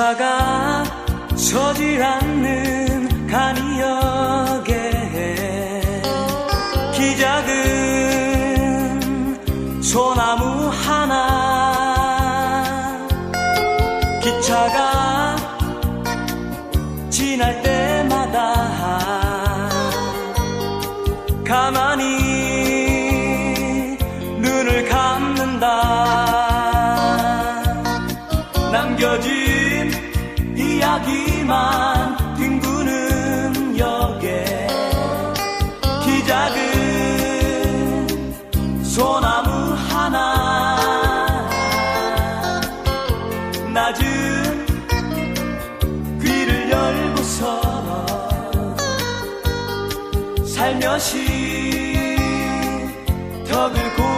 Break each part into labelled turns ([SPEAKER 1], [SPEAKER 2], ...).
[SPEAKER 1] 기차가 서질 않는 간이역에 기작은 소나무 하나. 기차가 지날 때마다 가만히 눈을 감는다. 남겨진 이야기만 뒹구는 역에 기작은 소나무 하나. 낮은 살며시 덕을 고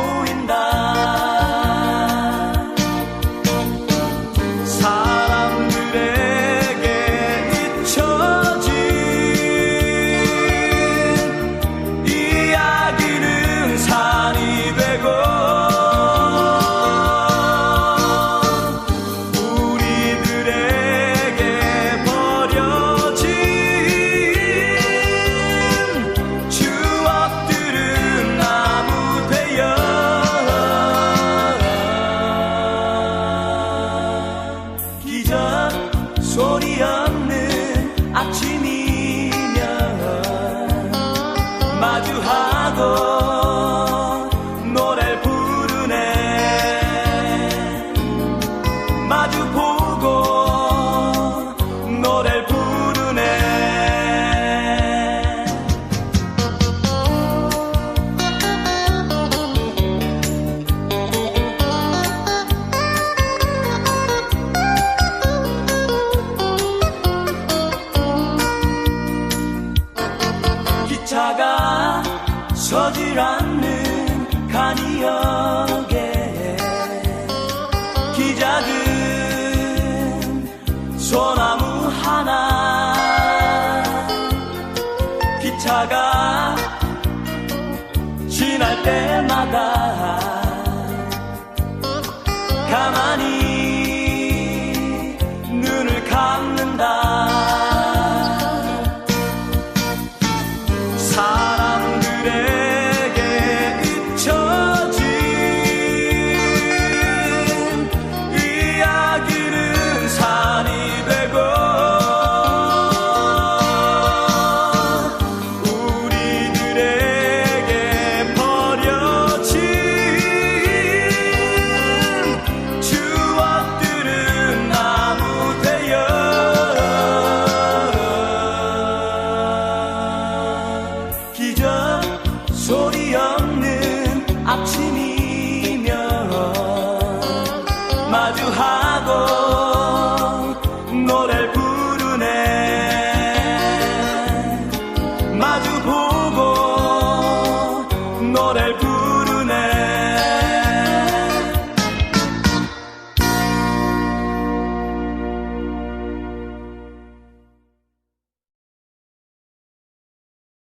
[SPEAKER 1] 않는 간이역에 기작은 소나무 하나 기차가 지날 때마다 del